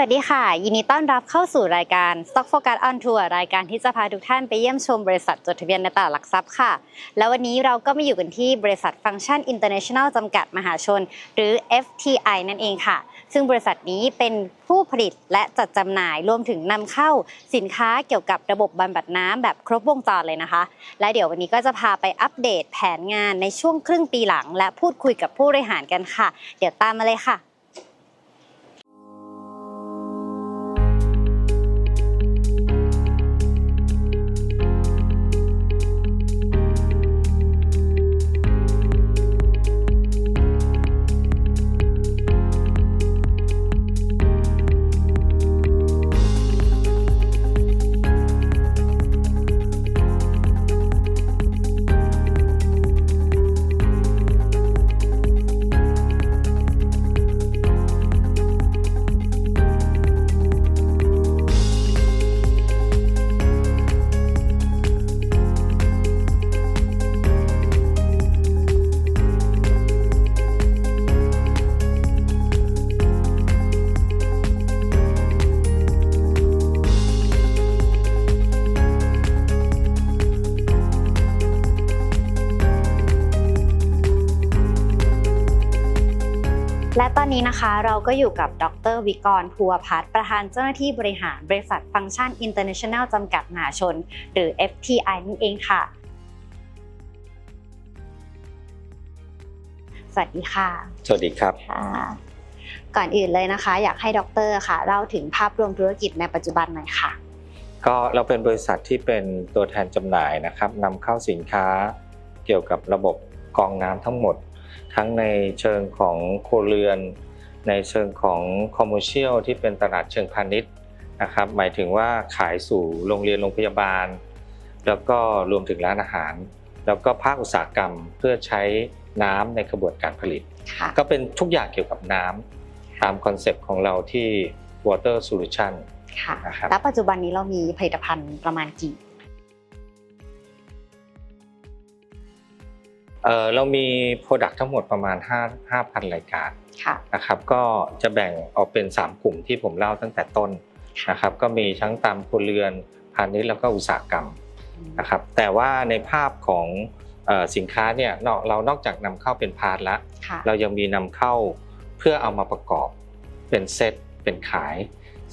สวัสดีค่ะ ยินดีต้อนรับเข้าสู่รายการ Stock Focus on Tour รายการที่จะพาทุกท่านไปเยี่ยมชมบริษัทจดทะเบียนในตลาดหลักทรัพย์ค่ะ แล้ววันนี้เราก็มาอยู่กันที่บริษัทฟังก์ชัน International จำกัดมหาชน หรือ FTI นั่นเองค่ะ ซึ่งบริษัทนี้เป็นผู้ผลิตและจัดจำหน่ายรวมถึงนำเข้าสินค้าเกี่ยวกับระบบบำบัดน้ำแบบครบวงจรเลยนะคะ และเดี๋ยววันนี้ก็จะพาไปอัปเดตแผนงานในช่วงครึ่งปีหลัง และพูดคุยกับผู้บริหารกันค่ะ เดี๋ยวตามมาเลยค่ะ และตอนนี้นะคะเราก็อยู่กับดรวิกรภูวพัฒน์ประธานเจ้าหน้าที่บริหารบริษัทฟังก์ชัน International จำกัดมหาชน หรือ FTI นั่นเองค่ะ สวัสดีค่ะ สวัสดีครับค่ะก่อนอื่นเลยนะคะ อยากให้ดรค่ะเล่าถึงภาพรวมธุรกิจในปัจจุบันหน่อยค่ะ ก็เราเป็นบริษัทที่เป็นตัวแทนจำหน่ายนะครับนำเข้าสินค้าเกี่ยวกับระบบกรองน้ำทั้งหมด ทั้งในเชิงของครัวเรือน ในเชิงของคอมเมอร์เชียลที่เป็นตลาดเชิงพาณิชย์นะครับหมายถึงว่าขายสู่โรงเรียนโรงพยาบาล แล้วก็รวมถึงร้านอาหาร แล้วก็ภาคอุตสาหกรรมเพื่อใช้น้ำในกระบวนการผลิตค่ะก็เป็นทุกอย่างเกี่ยวกับน้ำตามคอนเซปต์ของเราที่ Water Solution ค่ะนะครับแล้วปัจจุบันนี้เรามีผลิตภัณฑ์ประมาณกี่ เอ่อเรามี Product ทั้งหมดประมาณ 5 5,000 รายการค่ะนะครับก็จะแบ่งออกเป็น 3 กลุ่มที่ผมเล่าตั้งแต่ต้นนะครับก็มีทั้งตามครัวเรือนพาณิชย์แล้วก็อุตสาหกรรมนะครับแต่ว่าในภาพของเอ่อสินค้าเนี่ยนอกเรานอกจากนำเข้าเป็นพาร์ทละค่ะเรายังมีนำเข้าเพื่อเอามาประกอบเป็นเซตเป็นขาย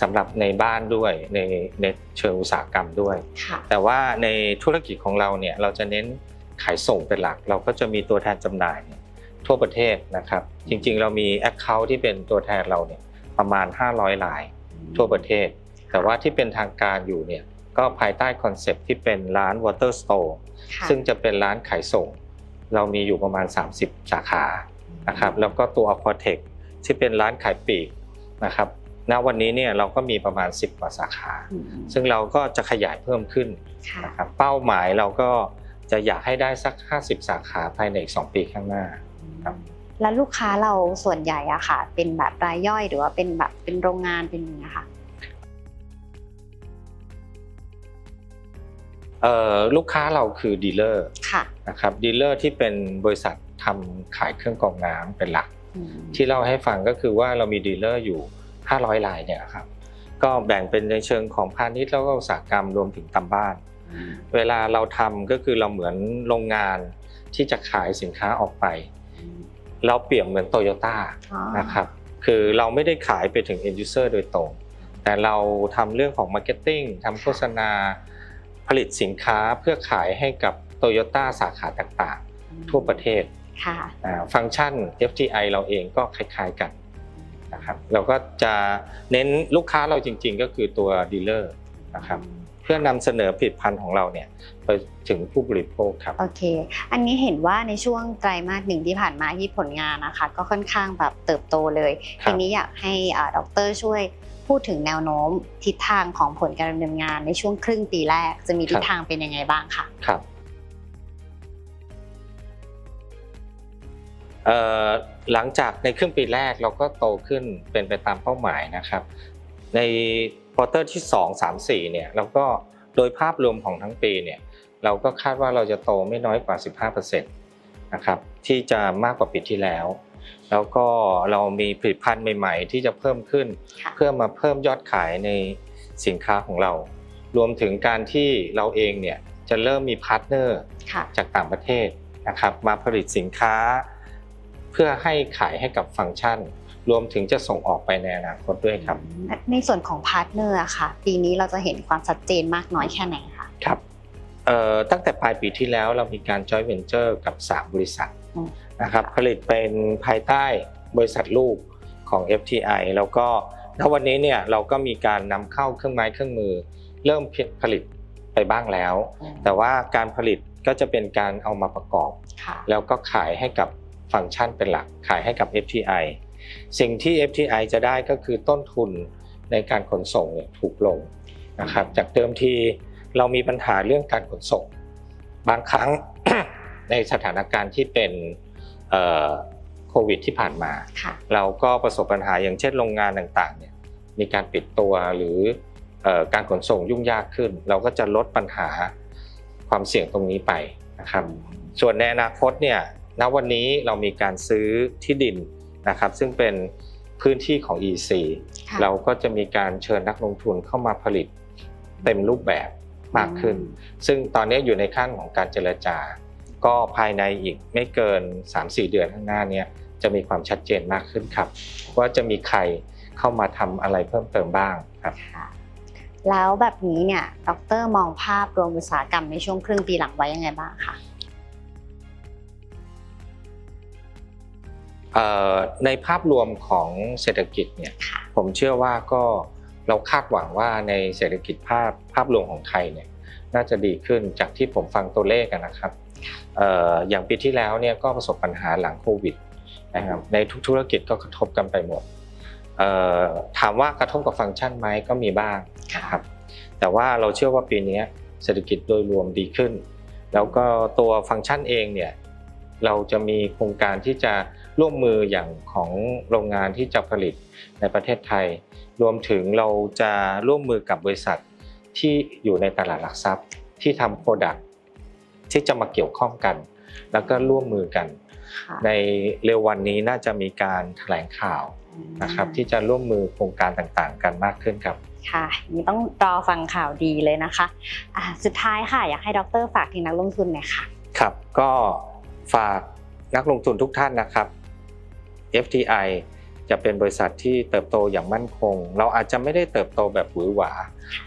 สำหรับในบ้านด้วยในในเชิงอุตสาหกรรมด้วยค่ะแต่ว่าในธุรกิจของเราเนี่ยเราจะเน้น ขายส่งเป็นหลัก เราก็จะมีตัวแทนจำหน่ายเนี่ยทั่วประเทศนะครับ จริงๆ เรามี Account ที่เป็นตัวแทนเราเนี่ยประมาณ 500รายทั่วประเทศ แต่ว่าที่เป็นทางการอยู่เนี่ยก็ภายใต้คอนเซปต์ที่เป็นร้าน Water Store ค่ะซึ่งจะเป็นร้านขายส่ง เรามีอยู่ประมาณ 30 สาขานะครับแล้วก็ตัว a q u a t e c ที่เป็นร้านขายปลีกนะครับณวันนี้เนี่ยเราก็มีประมาณ 10 กว่าสาขาอืมซึ่งเราก็จะขยายเพิ่มขึ้นค่ะนะครับเป้าหมายเราก็ จะอยากให้ได้สัก 50 สาขาภายในอีก 2 ปีข้างหน้าครับแล้วลูกค้าเราส่วนใหญ่อะค่ะ เป็นแบบรายย่อยหรือว่าเป็นแบบเป็นโรงงานเป็นอย่างเงี้ยค่ะเอ่อลูกค้าเราคือดีลเลอร์ค่ะนะครับดีลเลอร์ที่เป็นบริษัททำขายเครื่องกรองน้ำเป็นหลักอืมที่เล่าให้ฟังก็คือว่าเรามีดีลเลอร์อยู่ 500รายเนี่ยครับก็แบ่งเป็นในเชิงของพาณิชย์แล้วก็อุตสาหกรรมรวมถึงตามบ้าน เวลาเราทำก็คือเราเหมือนโรงงานที่จะขายสินค้าออกไป เราเปรียบเหมือนโตโยต้าอ๋อนะครับคือเราไม่ได้ขายไปถึง end user โดยตรง แต่เราทำเรื่องของ marketing ทำโฆษณา ผลิตสินค้าเพื่อขายให้กับโตโยต้าสาขาต่างๆ ทั่วประเทศค่ะอ่าฟังก์ชัน FTI เราเองก็คล้ายๆกันนะครับ เราก็จะเน้นลูกค้าเราจริงๆ ก็คือตัวดีลเลอร์นะครับ เพื่อนำเสนอผลิตภัณฑ์ของเราเนี่ยไปถึงผู้บริโภคครับโอเค อันนี้เห็นว่าในช่วงไตรมาสหนึ่งที่ผ่านมาที่ผลงานนะคะ ก็ค่อนข้างแบบเติบโตเลยครับทีนี้อยากให้อ่าดรช่วยพูดถึงแนวโน้มทิศทางของผลการดำเนินงานในช่วงครึ่งปีแรก จะมีทิศทางเป็นยังไงบ้างค่ะครับเอ่อหลังจากในครึ่งปีแรกเราก็โตขึ้นเป็นไปตามเป้าหมายนะครับ ใน ควอเตอร์ที่ 2 3 4เนี่ยเราก็โดยภาพรวมของทั้งปีเนี่ยเราก็คาดว่าเราจะโตไม่น้อยกว่า 15%นะครับที่จะมากกว่าปีที่แล้ว แล้วก็เรามีผลิตภัณฑ์ใหม่ๆ ที่จะเพิ่มขึ้นค่ะเพื่อมาเพิ่มยอดขายในสินค้าของเรา รวมถึงการที่เราเองเนี่ยจะเริ่มมีพาร์ทเนอร์ค่ะจากต่างประเทศนะครับมาผลิตสินค้า เพื่อให้ขายให้กับฟังก์ชัน รวมถึงจะส่งออกไปในอนาคตด้วยครับ ในส่วนของพาร์ทเนอร์อะค่ะ ปีนี้เราจะเห็นความชัดเจนมากน้อยแค่ไหนคะครับเอ่อตั้งแต่ปลายปีที่แล้วเรามีการ joint venture กับ 3 บริษัทอืมนะครับผลิตเป็นภายใต้บริษัทลูกของ FTI แล้วก็ณวันนี้เนี่ยเราก็มีการนำเข้าเครื่องไม้เครื่องมือ เริ่มผลิตไปบ้างแล้ว แต่ว่าการผลิตก็จะเป็นการเอามาประกอบค่ะแล้วก็ขายให้กับฟังก์ชันเป็นหลัก ขายให้กับ FTI สิ่งที่ FTI จะได้ก็คือต้นทุนในการขนส่งเนี่ยถูกลงนะครับ จากเดิมทีเรามีปัญหาเรื่องการขนส่ง บางครั้งในสถานการณ์ที่เป็นเอ่อโควิดที่ผ่านมาค่ะเราก็ประสบปัญหาอย่างเช่นโรงงานต่างๆเนี่ยมีการปิดตัวหรือเอ่อการขนส่งยุ่งยากขึ้น เราก็จะลดปัญหาความเสี่ยงตรงนี้ไปนะครับ ส่วนในอนาคตเนี่ยณวันนี้เรามีการซื้อที่ดิน นะครับซึ่งเป็นพื้นที่ของ EC ค่ะเราก็จะมีการเชิญนักลงทุนเข้ามาผลิตเต็มรูปแบบมากขึ้น ซึ่งตอนนี้อยู่ในขั้นของการเจรจา ก็ภายในอีกไม่เกิน 3-4 เดือนข้างหน้าเนี้จะมีความชัดเจนมากขึ้นครับ ว่าจะมีใครเข้ามาทำอะไรเพิ่มเติมบ้างครับค่ะแล้วแบบนี้เนี่ย ดรมองภาพรวมอุตสาหกรรมในช่วงครึ่งปีหลังไว้ยังไงบ้างคะ ในภาพรวมของเศรษฐกิจเนี่ยค่ะผมเชื่อว่าก็เราคาดหวังว่าในเศรษฐกิจภาพภาพรวมของไทยเนี่ยน่าจะดีขึ้นจากที่ผมฟังตัวเลขอะนะครับเอ่ออย่างปีที่แล้วเนี่ยก็ประสบปัญหาหลังโควิดนะครับในทุกธุรกิจก็กระทบกันไปหมดเอ่อถามว่ากระทบกับฟังก์ชันไหมก็มีบ้างนะครับแต่ว่าเราเชื่อว่าปีนี้เศรษฐกิจโดยรวมดีขึ้น แล้วก็ตัวฟังก์ชันเองเนี่ยเราจะมีโครงการที่จะ ร่วมมืออย่างของโรงงานที่จะผลิตในประเทศไทย รวมถึงเราจะร่วมมือกับบริษัทที่อยู่ในตลาดหลักทรัพย์ที่ทำโปรดักที่จะมาเกี่ยวข้องกัน แล้วก็ร่วมมือกันค่ะในเร็ววันนี้น่าจะมีการแถลงข่าวนะครับที่จะร่วมมือโครงการต่างๆ กันมากขึ้นครับค่ะนี่ต้องรอฟังข่าวดีเลยนะคะอ่าสุดท้ายค่ะอยากให้ดรฝากถึงนักลงทุนหน่อยค่ะครับก็ฝากนักลงทุนทุกท่านนะครับ FTI จะเป็นบริษัทที่เติบโตอย่างมั่นคง เราอาจจะไม่ได้เติบโตแบบหวือหวา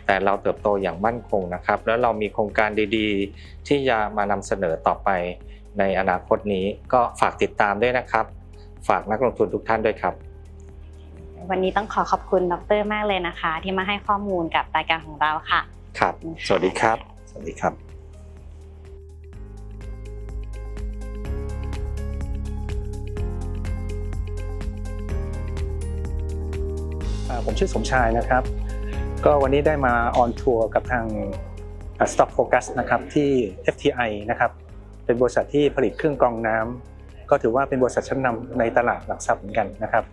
แต่เราเติบโตอย่างมั่นคงนะครับ แล้วเรามีโครงการดีๆ ที่จะมานำเสนอต่อไปในอนาคตนี้ก็ฝากติดตามด้วยนะครับ ฝากนักลงทุนทุกท่านด้วยครับ วันนี้ต้องขอขอบคุณดรมากเลยนะคะ ที่มาให้ข้อมูลกับรายการของเราค่ะ ครับ สวัสดีครับ สวัสดีครับ ผมชื่อสมชายนะครับ ก็วันนี้ได้มาออนทัวร์กับทาง Stock Focus นะครับที่ FTI นะครับเป็นบริษัทที่ผลิตเครื่องกรองน้ำก็ถือว่าเป็นบริษัทชั้นนำในตลาดหลักทรัพย์เหมือนกันนะครับ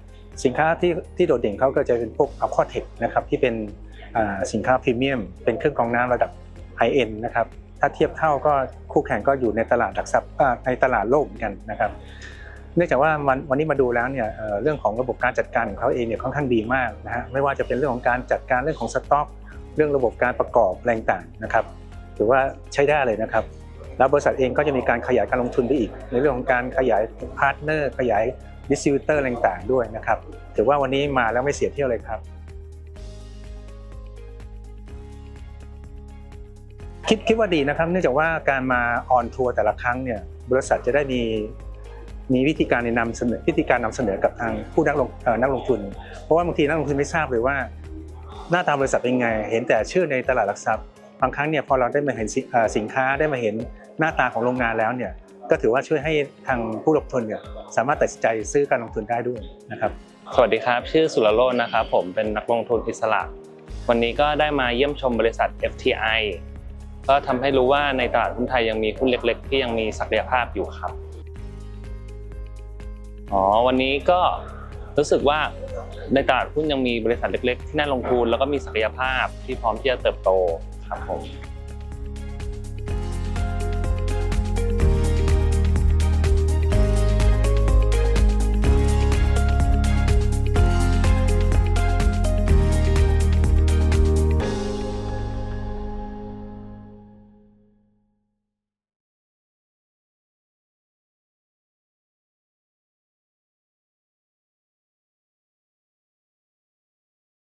สินค้าที่ที่โดดเด่นเขาก็จะเป็นพวก Aquatech นะครับที่เป็นสินค้าพรีเมียม เป็นเครื่องกรองน้ำระดับไฮเอ็นนะครับถ้าเทียบเท่าก็คู่แข่งก็อยู่ในตลาดหลักทรัพย์ในตลาดโลกเหมือนกันนะครับ เนื่องจากว่าวันวันนี้มาดูแล้วเนี่ยเรื่องของระบบการจัดการของเขาเองเนี่ยค่อนข้างดีมากนะฮะไม่ว่าจะเป็นเรื่องของการจัดการเรื่องของสต็อก เรื่องระบบการประกอบแรงต่างนะครับถือว่าใช้ได้เลยนะครับ แล้วบริษัทเองก็จะมีการขยายการลงทุนไปอีก ในเรื่องของการขยายพาร์ทเนอร์ขยายดิสติบิวเตอร์อะไรต่างๆด้วยนะครับถือว่าวันนี้มาแล้วไม่เสียเที่ยวเลยครับคิดคิดว่าดีนะครับ เนื่องจากว่าการมาออนทัวร์แต่ละครั้งเนี่ยบริษัทจะได้มี มีวิธีการในนำเสนอวิธีการนำเสนอกับทางผู้นักลงนักลงทุน เพราะว่าบางทีนักลงทุนไม่ทราบเลยว่า หน้าตาบริษัทเป็นไง เห็นแต่ชื่อในตลาดหลักทรัพย์บางครั้งเนี่ยพอเราได้มาเห็นสิเอ่อสินค้าได้มาเห็นหน้าตาของโรงงานแล้วเนี่ยก็ถือว่าช่วยให้ทางผู้ลงทุนเนี่ยสามารถตัดสินใจซื้อการลงทุนได้ด้วยนะครับสวัสดีครับ ชื่อสุรโรจน์นะครับผมเป็นนักลงทุนอิสระ วันนี้ก็ได้มาเยี่ยมชมบริษัท FTI ก็ทำให้รู้ว่าในตลาดหุ้นไทยยังมีหุ้นเล็ก ๆ ที่ยังมีศักยภาพอยู่ครับ อ๋อวันนี้ก็รู้สึกว่าในตลาดหุ้นยังมีบริษัทเล็กๆ ที่น่าลงทุนแล้วก็มีศักยภาพที่พร้อมที่จะเติบโตครับผม